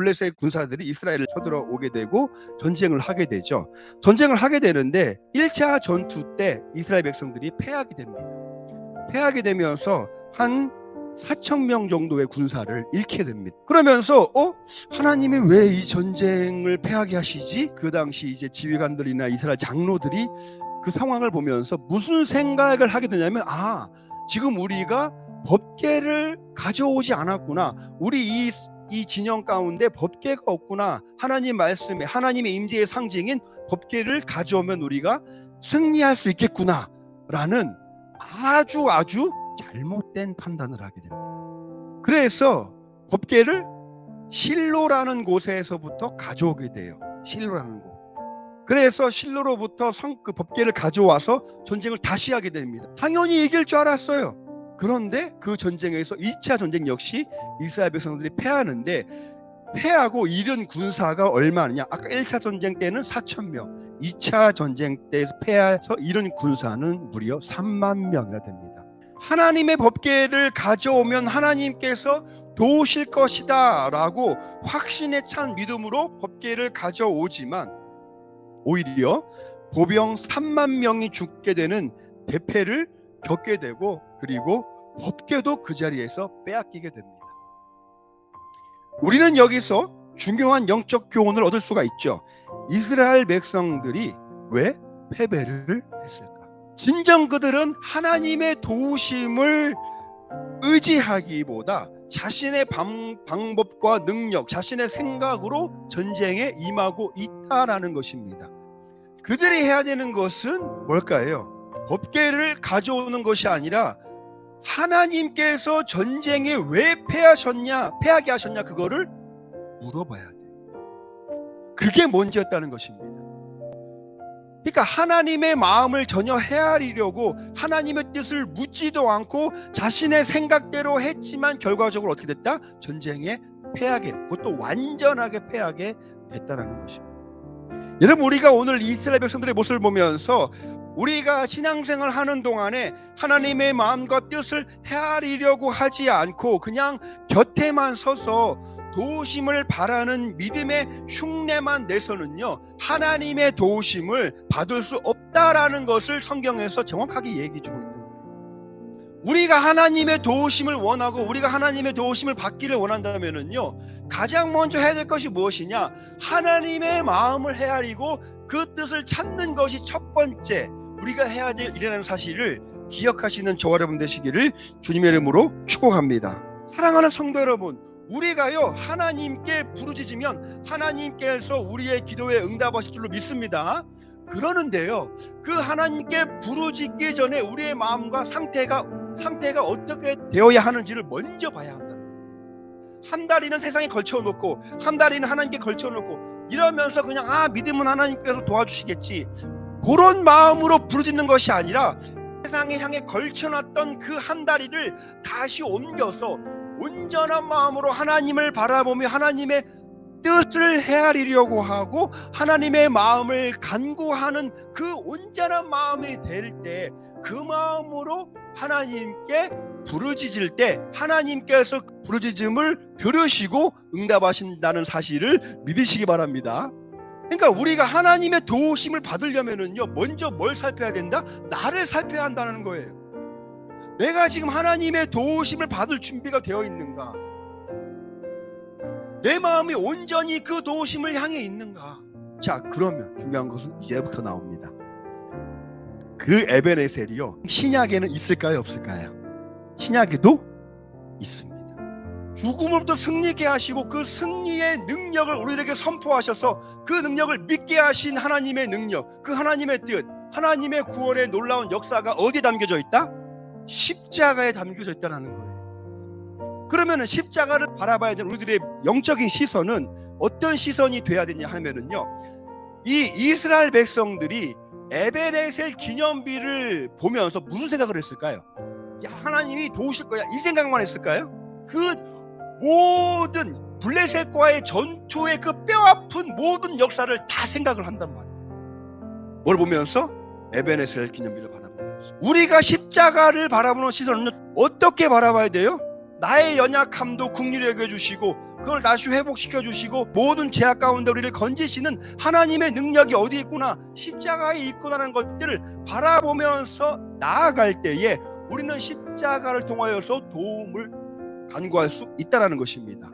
블레셋 군사들이 이스라엘을 쳐들어오게 되고 전쟁을 하게 되죠. 전쟁을 하게 되는데 1차 전투 때 이스라엘 백성들이 패하게 됩니다. 패하게 되면서 한 4천 명 정도의 군사를 잃게 됩니다. 그러면서 어 하나님이 왜 이 전쟁을 패하게 하시지? 그 당시 이제 지휘관들이나 이스라엘 장로들이 그 상황을 보면서 무슨 생각을 하게 되냐면 아 지금 우리가 법계를 가져오지 않았구나. 우리 이, 이 진영 가운데 법계가 없구나. 하나님 말씀에 하나님의 임재의 상징인 법계를 가져오면 우리가 승리할 수 있겠구나. 라는 아주 아주 잘못된 판단을 하게 됩니다. 그래서 법계를 실로라는 곳에서부터 가져오게 돼요. 실로라는 곳. 그래서 실로로부터 성, 그 법계를 가져와서 전쟁을 다시 하게 됩니다. 당연히 이길 줄 알았어요. 그런데 그 전쟁에서 2차 전쟁 역시 이스라엘 백성들이 패하는데 패하고 잃은 군사가 얼마냐? 아까 1차 전쟁 때는 4천 명, 2차 전쟁 때 패해서 잃은 군사는 무려 3만 명이나 됩니다. 하나님의 법계를 가져오면 하나님께서 도우실 것이다라고 확신에 찬 믿음으로 법계를 가져오지만 오히려 보병 3만 명이 죽게 되는 대패를 겪게 되고 그리고 법계도 그 자리에서 빼앗기게 됩니다. 우리는 여기서 중요한 영적 교훈을 얻을 수가 있죠. 이스라엘 백성들이 왜 패배를 했을까? 진정 그들은 하나님의 도우심을 의지하기보다 자신의 방, 방법과 능력, 자신의 생각으로 전쟁에 임하고 있다라는 것입니다. 그들이 해야 되는 것은 뭘까요? 법계를 가져오는 것이 아니라 하나님께서 전쟁에 왜 패하셨냐, 패하게 하셨냐 그거를 물어봐야 돼. 그게 먼저였다는 것입니다. 그러니까 하나님의 마음을 전혀 헤아리려고 하나님의 뜻을 묻지도 않고 자신의 생각대로 했지만 결과적으로 어떻게 됐다? 전쟁에 패하게, 그것도 완전하게 패하게 됐다는 것입니다. 여러분 우리가 오늘 이스라엘 백성들의 모습을 보면서 우리가 신앙생활 하는 동안에 하나님의 마음과 뜻을 헤아리려고 하지 않고 그냥 곁에만 서서 도우심을 바라는 믿음의 흉내만 내서는요 하나님의 도우심을 받을 수 없다라는 것을 성경에서 정확하게 얘기해 주고 거예요. 우리가 하나님의 도우심을 원하고 우리가 하나님의 도우심을 받기를 원한다면은요 가장 먼저 해야 될 것이 무엇이냐 하나님의 마음을 헤아리고 그 뜻을 찾는 것이 첫 번째 우리가 해야 될 일이라는 사실을 기억하시는 저와 여러분 되시기를 주님의 이름으로 축복합니다. 사랑하는 성도 여러분, 우리가요 하나님께 부르짖으면 하나님께서 우리의 기도에 응답하실 줄로 믿습니다. 그러는데요, 그 하나님께 부르짖기 전에 우리의 마음과 상태가 상태가 어떻게 되어야 하는지를 먼저 봐야 한다. 한 다리는 세상에 걸쳐놓고 한 다리는 하나님께 걸쳐놓고 이러면서 그냥 아 믿음은 하나님께서 도와주시겠지 그런 마음으로 부르짖는 것이 아니라 세상에 향해 걸쳐놨던 그 한 다리를 다시 옮겨서 온전한 마음으로 하나님을 바라보며 하나님의 뜻을 헤아리려고 하고 하나님의 마음을 간구하는 그 온전한 마음이 될 때 그 마음으로 하나님께 부르짖을 때 하나님께서 그 부르짖음을 들으시고 응답하신다는 사실을 믿으시기 바랍니다. 그러니까 우리가 하나님의 도우심을 받으려면은요 먼저 뭘 살펴야 된다? 나를 살펴야 한다는 거예요. 내가 지금 하나님의 도우심을 받을 준비가 되어 있는가? 내 마음이 온전히 그 도우심을 향해 있는가? 자, 그러면 중요한 것은 이제부터 나옵니다. 그 에베네셀이요. 신약에는 있을까요, 없을까요? 신약에도 있습니다. 죽음으로부터 승리케 하시고 그 승리의 능력을 우리에게 선포하셔서 그 능력을 믿게 하신 하나님의 능력, 그 하나님의 뜻, 하나님의 구원의 놀라운 역사가 어디에 담겨져 있다? 십자가에 담겨져 있다는 거예요. 그러면은 십자가를 바라봐야 되는 우리들의 영적인 시선은 어떤 시선이 돼야 되냐 하면은요. 이 이스라엘 백성들이 에베레셀 기념비를 보면서 무슨 생각을 했을까요? 야, 하나님이 도우실 거야. 이 생각만 했을까요? 그 모든 블레셋과의 전투의 그 뼈아픈 모든 역사를 다 생각을 한단 말이에요. 뭘 보면서 에베네셀 기념비를 바라보면서 우리가 십자가를 바라보는 시선은 어떻게 바라봐야 돼요? 나의 연약함도 국리를 여겨 주시고 그걸 다시 회복시켜 주시고 모든 죄악 가운데 우리를 건지시는 하나님의 능력이 어디 있구나 십자가에 있구나라는 것들을 바라보면서 나아갈 때에 우리는 십자가를 통하여서 도움을 간구할 수 있다라는 것입니다.